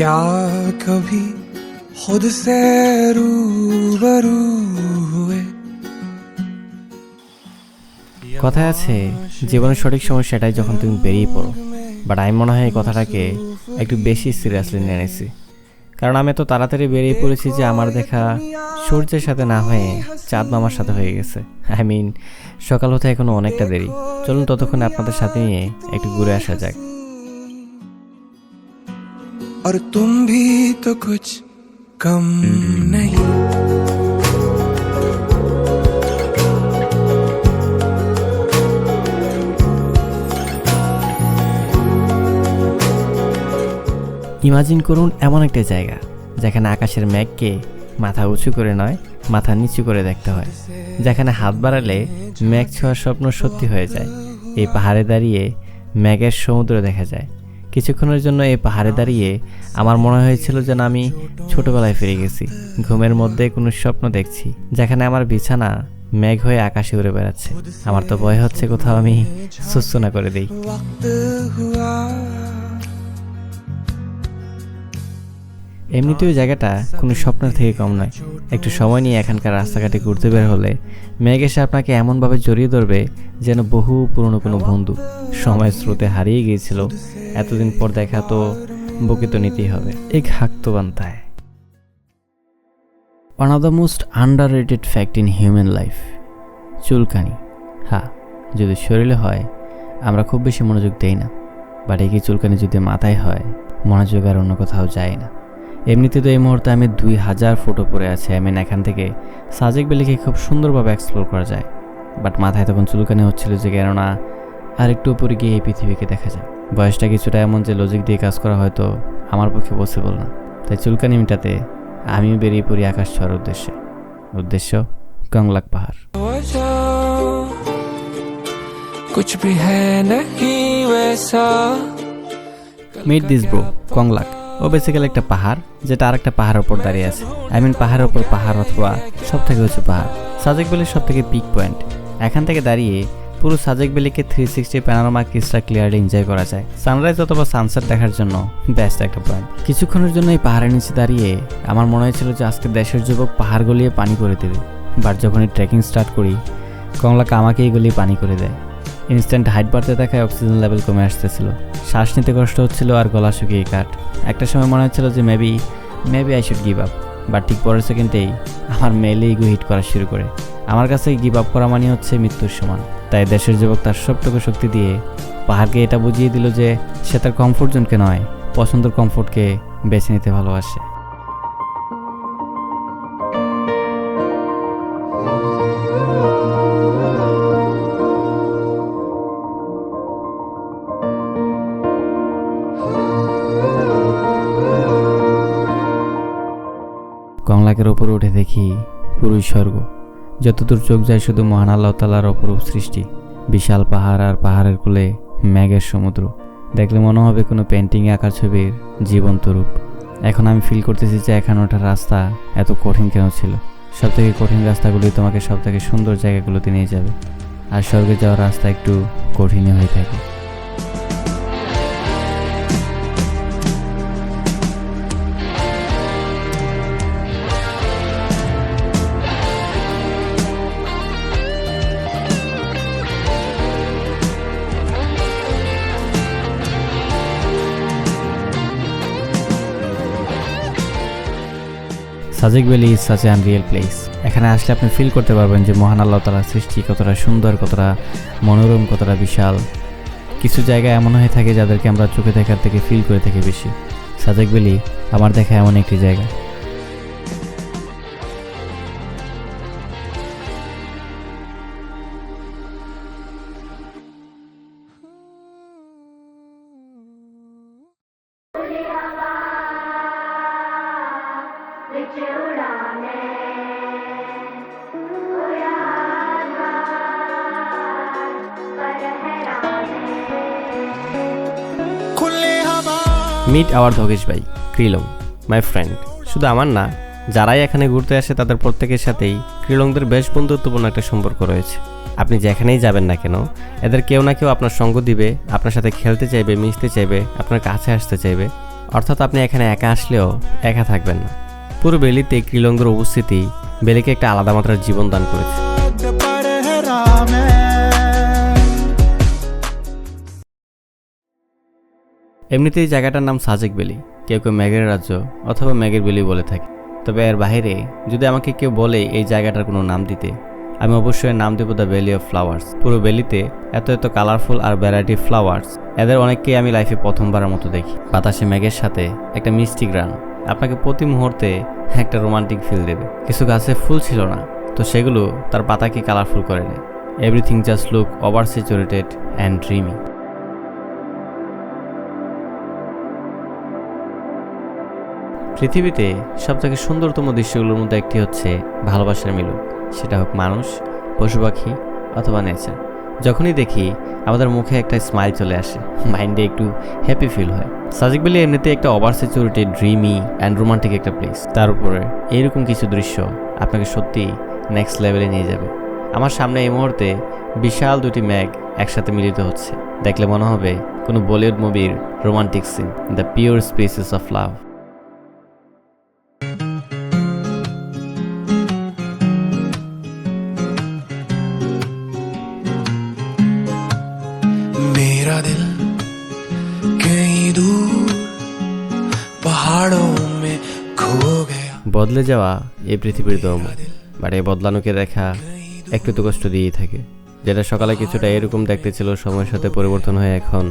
क्या कभी खुद से रूबरू हुए কথায় আছে জীবনের সঠিক সময় সেটাই যখন তুমি বেরিয়ে পড়ো বাট আমি মনে হয় এই কথাটাকে একটু বেশি সিরিয়াসলি নিয়ে নিয়েছি কারণ আমি তো তাড়াতাড়ি বেরিয়ে পড়েছি যে আমার দেখা সূর্যের সাথে না হয়ে চাঁদ মামার সাথে হয়ে গেছে আই মিন সকাল হতে এখনো অনেকটা দেরি চলুন ততক্ষণে আপনাদের সাথে নিয়ে একটু ঘুরে আসা যাক और तुम भी तो कुछ कम नहीं ইমাজিন করুন এমন একটা জায়গা যেখানে আকাশের মেঘকে মাথা উঁচু করে নয় মাথা নিচু করে দেখতে হয় যেখানে হাত বাড়ালে মেঘ ছোঁয়ার স্বপ্ন সত্যি হয়ে যায় এই পাহাড়ে দাঁড়িয়ে মেঘের সমুদ্র দেখা যায় কিছুক্ষণের জন্য এই পাহাড়ে দাঁড়িয়ে আমার মনে হয়েছিল যেন আমি ছোটবেলায় ফিরে গেছি। ঘুমের মধ্যে কোনো স্বপ্ন দেখছি যেখানে আমার বিছানা মেঘ হয়ে আকাশে উড়ে বেড়াচ্ছে। আমার তো ভয় হচ্ছে কোথাও আমি সুস্থনা করে দিই। এমনিতেও জায়গাটা কোনো স্বপ্নের থেকে কম নয়। একটু সময় নিয়ে এখানকার রাস্তাঘাটে ঘুরতে বের হলে মেঘ এসে আপনাকে এমনভাবে জড়িয়ে ধরবে যেন বহু পুরনো কোনো বন্ধু সময় স্রোতে হারিয়ে গিয়েছিল। এতদিন পর দেখা তো বুকে তো নিতেই হবে। এই ঘাক্ত বান্তায় one of the most underrated fact in human life চুলকানি। হ্যাঁ যদি শরীরে হয়, আমরা খুব বেশি মনোযোগ দেই না। বাট একই চুলকানি যদি মাথায় হয়, মনোযোগ আর অন্য কোথাও যায় না। এমনিতে তো এই মুহূর্তে আমি দুই হাজার ফটো পরে আছি। আই মিন এখান থেকে সাজেক বেলিকে খুব সুন্দরভাবে এক্সপ্লোর করা যায়। বাট মাথায় তখন চুলকানি হচ্ছিল যে কেননা আর একটু উপরে গিয়ে এই পৃথিবীকে দেখা যায়। বয়সটা কিছুটা এমন যে লজিক দিয়ে কাজ করা হয়তো আমার পক্ষে পসিবল না। তাই চুলকানি মিটাতে আমিও বেরিয়ে পড়ি আকাশ ছোঁয়ার উদ্দেশ্যে। উদ্দেশ্য কংলাক পাহাড়। মিট দিস ব্রো কংলাক ও বেসিক্যালি একটা পাহাড়, যেটা আরেকটা পাহাড়ের ওপর দাঁড়িয়ে আছে। আই মিন পাহাড়ের ওপর পাহাড় অথবা সব থেকে উঁচু পাহাড়। সাজেক ভ্যালির সব থেকে পিক পয়েন্ট এখান থেকে দাঁড়িয়ে পুরো সাজেক ভ্যালিকে থ্রি সিক্সটি প্যানোরামা কিসটা ক্লিয়ারলি এনজয় করা যায়। সানরাইজ অথবা সানসেট দেখার জন্য বেস্ট একটা পয়েন্ট কিছুক্ষণের জন্য এই পাহাড়ের নিচে দাঁড়িয়ে আমার মনে হয়েছিল যে আজকে দেশের যুবক পাহাড় গলিয়ে পানি করে দেবে। বাট যখন এই ট্রেকিং স্টার্ট করি, কমলাকে আমাকেই গলিয়ে পানি করে দেয়। ইনস্ট্যান্ট হাইট বাড়তে দেখায় অক্সিজেন লেভেল কমে আসতেছিল। শ্বাস নিতে কষ্ট হচ্ছিল আর গলা শুকিয়ে কাট একটা সময় মনে হচ্ছিল যে maybe maybe I should give up but ঠিক পরের সেকেন্ডেই আমার মেলে ইগো হিট করা শুরু করে। আমার কাছে গিভ আপ করা মানে হচ্ছে মৃত্যুর সমান। তাই দেশের যুবক তার সবটুকু শক্তি দিয়ে পাহাড়কে এটা বুঝিয়ে দিল যে সে তার কমফোর্ট জোনকে নয়, পছন্দের কমফোর্টকে বেছে নিতে ভালোবাসে। ওপর উঠে দেখি পুরুষ স্বর্গ। যতদূর চোখ যায় শুধু মহান আল্লাহ তালার অপরূপ সৃষ্টি। বিশাল পাহাড় আর পাহাড়ের কোলে ম্যাগের সমুদ্র। দেখলে মনে হবে কোনো পেন্টিং আঁকার ছবির জীবন্ত রূপ। এখন আমি ফিল করতেছি যে এখানে ওঠার রাস্তা এত কঠিন কেন ছিল? সব থেকে কঠিন রাস্তাগুলি তোমাকে সব থেকে সুন্দর জায়গাগুলোতে নিয়ে যাবে। আর স্বর্গে যাওয়ার রাস্তা একটু কঠিনই হয়ে থাকে। Sajek valley is such unreal place এখানে আসলে আপনি ফিল করতে পারবেন যে মহান আল্লাহ তালার সৃষ্টি কতটা সুন্দর, কতটা মনোরম, কতটা বিশাল। কিছু জায়গা এমন হয়ে থাকে যাদেরকে আমরা চোখে দেখার থেকে ফিল করে থাকি বেশি। সাজেক ভ্যালি, আমার দেখা এমন একটি জায়গা। মিট আওয়ার ধগেশ ভাই ক্রিলং মাই ফ্রেন্ড শুধু আমার না, যারাই এখানে ঘুরতে আসে তাদের প্রত্যেকের সাথেই ক্রিলংদের বেশ বন্ধুত্বপূর্ণ একটা সম্পর্ক রয়েছে। আপনি যেখানেই যাবেন না কেন, এদের কেউ না কেউ আপনার সঙ্গ দিবে, আপনার সাথে খেলতে চাইবে, মিশতে চাইবে, আপনার কাছে আসতে চাইবে। অর্থাৎ আপনি এখানে একা আসলেও একা থাকবেন না। পুরো বেলিতে ক্রিলঙ্গের উপস্থিতি বেলিকে একটা আলাদা মাত্রার জীবন দান করেছে। এমনিতেই জায়গাটার নাম সাজেক বেলি। কেউ কেউ ম্যাগের রাজ্য অথবা ম্যাগের বেলি বলে থাকে। তবে এর বাইরে যদি আমাকে কেউ বলে এই জায়গাটার কোনো নাম দিতে, আমি অবশ্যই নাম দেবো দ্য ভ্যালি অফ ফ্লাওয়ার্স। পুরো ভ্যালিতে এত এত কালারফুল আর ভ্যারাইটি ফ্লাওয়ার্স, এদের অনেককেই আমি লাইফে প্রথমবারের মতো দেখি। বাতাসে ম্যাগের সাথে একটা মিষ্টি গ্রান আপনাকে প্রতি মুহূর্তে একটা রোমান্টিক ফিল দেবে। কিছু গাছে ফুল ছিল না, তো সেগুলো তার পাতাকে কালারফুল করে নেয়। Everything just look over saturated and dreamy পৃথিবীতে সবথেকে সুন্দরতম দৃশ্যগুলোর মধ্যে একটি হচ্ছে ভালোবাসার মিলন। সেটা হোক মানুষ, পশু পাখি অথবা নেচার যখনই দেখি আমাদের মুখে একটা স্মাইল চলে আসে মাইন্ডে একটু হ্যাপি ফিল হয়। সাজিক ভ্যালি এমনিতে একটা over security dreamy and romantic একটা প্লেস তার উপরে এইরকম কিছু দৃশ্য আপনাকে সত্যি নেক্সট লেভেলে নিয়ে যাবে। আমার সামনে এই মুহূর্তে বিশাল দুটি ম্যাগ একসাথে মিলিত হচ্ছে। দেখলে মনে হবে কোনো বলিউড মুভির romantic scene the pure spaces of love বদলে যাওয়া এই পৃথিবীর দম, বাট এই বদলানোকে দেখা একটু তো কষ্ট দিয়েই থাকে। যেটা সকালে কিছুটা এরকম দেখতে ছিল, সময়ের সাথে পরিবর্তন হয়ে এখন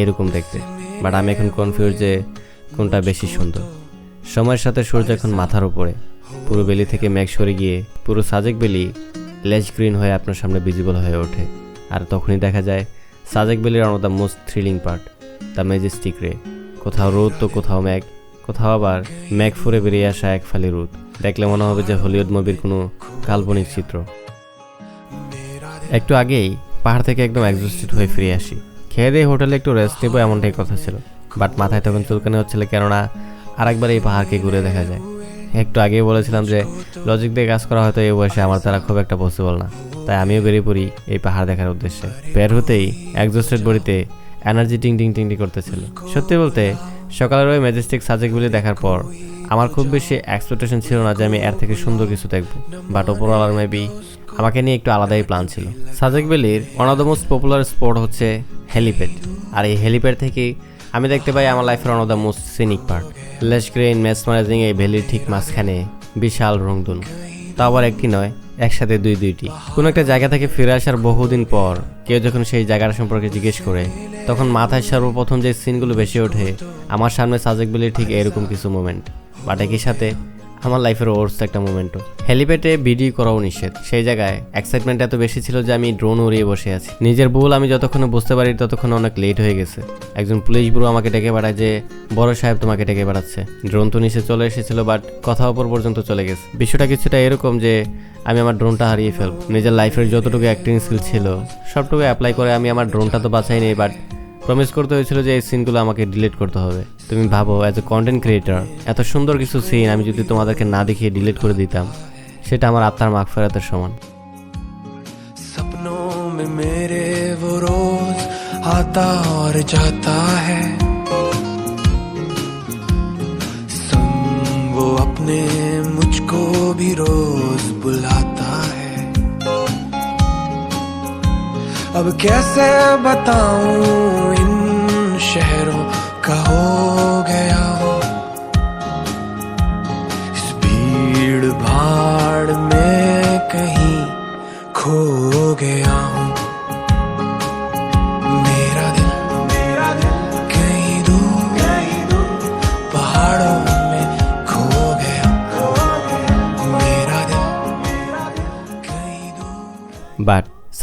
এরকম দেখতে। বাট আমি এখন কনফিউজ যে কোনটা বেশি সুন্দর। সময়ের সাথে সূর্য এখন মাথার উপরে। পুরো বেলি থেকে মেঘ সরে গিয়ে পুরো সাজেক বেলি লেজ গ্রিন হয়ে আপনার সামনে ভিজিবল হয়ে ওঠে। আর তখনই দেখা যায়, Sajek বেলির on the most thrilling part the majestic ray কোথাও রোদ তো কোথাও মেঘ কোথাও আবার মেঘ ফুরে বেরিয়ে আসা এক ফালি রোদ দেখলে মনে হবে যে হলিউড মুভির কোনো কাল্পনিক চিত্র। একটু আগেই পাহাড় থেকে একদম এক্সস্টেড হয়ে ফিরে আসি। খেয়ে দিয়ে হোটেলে একটু রেস্ট নেব এমনটাই কথা ছিল। বাট মাথায় তখন চুলকানি হচ্ছিল কেননা আরেকবার এই পাহাড়কে ঘুরে দেখা যায়। একটু আগেই বলেছিলাম যে লজিক দিয়ে কাজ করা হয়তো এই বয়সে আমার দ্বারা খুব একটা পসিবল না। তাই আমিও বেরিয়ে পড়ি এই পাহাড় দেখার উদ্দেশ্যে। বের হতেই এক্সস্টেড বডিতে এনার্জি টিং টিং টিং করতেছিল। সত্যি বলতে সকালের ওই ম্যাজেস্টিক সাজেকগুলি দেখার পর, আমার খুব বেশি এক্সপেকটেশন ছিল না যে আমি এর থেকে সুন্দর কিছু দেখব বাট ওপরওয়ালার মেবি আমাকে নিয়ে একটু আলাদাই প্ল্যান ছিল। Sajek ভ্যালির one of the most popular spot হচ্ছে হেলিপ্যাড আর এই হেলিপ্যাড থেকে আমি দেখতে পাই আমার লাইফের one of the most scenic part lush green mesmerizing এই ভ্যালির ঠিক মাঝখানে বিশাল রংধনু। তা আবার একটি নয় একসাথে দুই দুইটি। কোনো একটা জায়গা থেকে ফিরে আসার বহুদিন পর কেউ যখন সেই জায়গাটা সম্পর্কে জিজ্ঞেস করে, তখন মাথায় সর্বপ্রথম যে সিনগুলো বেশি ওঠে, আমার সামনে সাজেক বলে ঠিক এরকম কিছু মোমেন্ট বাট একই সাথে আমার লাইফের ওর্স একটা মোমেন্টও হেলিপ্যাডে ভিডিও করাও নিষেধ। সেই জায়গায় এক্সাইটমেন্ট এত বেশি ছিল যে আমি ড্রোন উড়িয়ে বসে আছি। নিজের ভুল আমি যতক্ষণে বুঝতে পারি ততক্ষণ অনেক লেট হয়ে গেছে। একজন পুলিশ বুড়ো আমাকে ডেকে পাঠায় যে, বড় সাহেব তোমাকে ডেকে পাঠাচ্ছে। ড্রোন তো নিচে চলে এসেছিল বাট কথা ওপর পর্যন্ত চলে গেছে। বিষয়টা কিছুটা এরকম যে, আমি আমার ড্রোনটা হারিয়ে ফেলব। নিজের লাইফের যতটুকু অ্যাক্টিং স্কিল ছিল সবটুকু অ্যাপ্লাই করে আমি আমার ড্রোনটা তো বাঁচাই নেই বাট প্রমিস করতে হয়েছিল যে এই সিনগুলো আমাকে ডিলিট করতে হবে তুমি ভাবো অ্যাজ এ কন্টেন্ট ক্রিয়েটর এত সুন্দর কিছু সিন আমি যদি তোমাদেরকে না দেখিয়ে ডিলিট করে দিতাম সেটা আমার আত্মার মাগ ফেরাতের সমান सपनों में मेरे वो रोज आता और जाता है संग वो अपने मुझको भी रोज अब कैसे बताऊँ इन शहरों का हो गया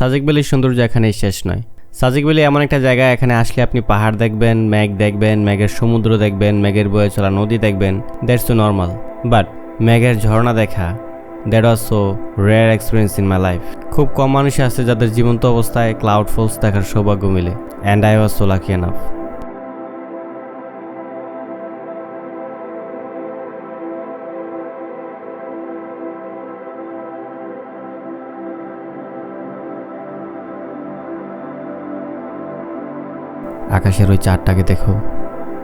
সাজেক ভ্যালির সৌন্দর্য এখানেই শেষ নয়। সাজেক ভ্যালি এমন একটা জায়গা, এখানে আসলে আপনি পাহাড় দেখবেন ম্যাগ দেখবেন ম্যাগের সমুদ্র দেখবেন ম্যাগের বয়ে চলা নদী দেখবেন, দ্যাটস তো নর্মাল। বাট ম্যাগের ঝর্ণা দেখা, that was so rare experience in my life. খুব কম মানুষ আছে যাদের জীবন্ত অবস্থায় ক্লাউড ফলস দেখার সৌভাগ্য মিলে, and I was so lucky enough. আকাশের ওই চারটাকে দেখো।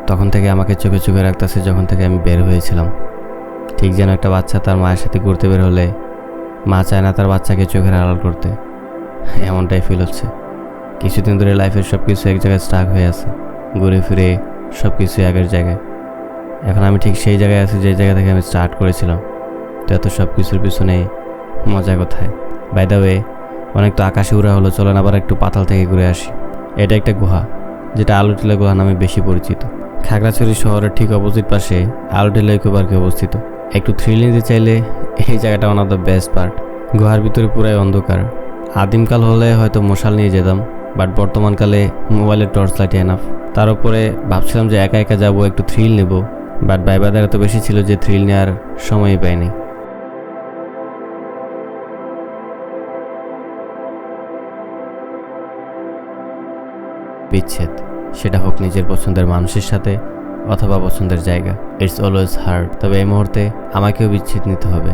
তখন থেকে আমাকে চোখে চোখে রাখতেছে যখন থেকে আমি বের হয়েছিলাম। ঠিক যেন একটা বাচ্চা তার মায়ের সাথে ঘুরতে বের হলে মা চায় না তার বাচ্চাকে চোখের আড়াল করতে। এমনটাই ফিল হচ্ছে। কিছুদিন ধরে লাইফের সব কিছু এক জায়গায় স্টাক হয়ে আছে। ঘুরে ফিরে সব কিছু আগের জায়গায়। এখন আমি ঠিক সেই জায়গায় আছি যে জায়গা থেকে আমি স্টার্ট করেছিলাম। তো এত সব কিছুর পিছনে মজা কোথায়? বাই ওয়ে অনেক তো আকাশে উড়া হলো চলেন আবার একটু পাতাল থেকে ঘুরে আসি। এটা একটা গুহা। যেটা আলুটিলা গুহা নামে বেশি পরিচিত। খাগড়াছড়ি শহরের ঠিক অপোজিট পাশে আলুটিলা ইকো পার্কে অবস্থিত। একটু থ্রিল নিতে চাইলে এই জায়গাটা one of the best part গুহার ভিতরে পুরাই অন্ধকার। আদিমকাল হলে হয়তো মশাল নিয়ে যেতাম বাট বর্তমানকালে মোবাইলের টর্চ লাইট এনাফ তার উপরে ভাবছিলাম যে একা একা যাব, একটু থ্রিল নেব বাট বাইবাদের এত বেশি ছিল যে থ্রিল নেওয়ার সময়ই পাইনি। বিচ্ছেদ। সেটা হোক নিজের পছন্দের মানুষের সাথে অথবা পছন্দের জায়গা। ইটস অলওয়েজ হার্ড তবে এই মুহূর্তে আমাকেও বিচ্ছেদ নিতে হবে।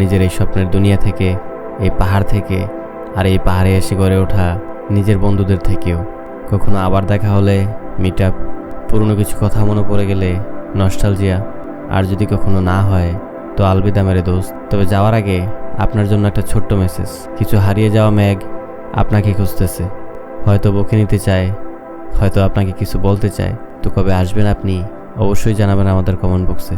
নিজের এই স্বপ্নের দুনিয়া থেকে, এই পাহাড় থেকে, আর এই পাহাড়ে এসে গড়ে ওঠা নিজের বন্ধুদের থেকেও। কখনো আবার দেখা হলে মিট আপ পুরনো কিছু কথা মনে পড়ে গেলে নস্টালজিয়া আর যদি কখনো না হয়, তো আলবিদা মেরে দোস্ত। তবে যাওয়ার আগে আপনার জন্য একটা ছোট্ট মেসেজ কিছু হারিয়ে যাওয়া ম্যাগ আপনাকে খুঁজতেছে। হয়তো বকে নিতে চায় হয়তো আপনাকে কিছু বলতে চায় তো কবে আসবেন আপনি অবশ্যই জানাবেন আমাদের কমেন্ট বক্সে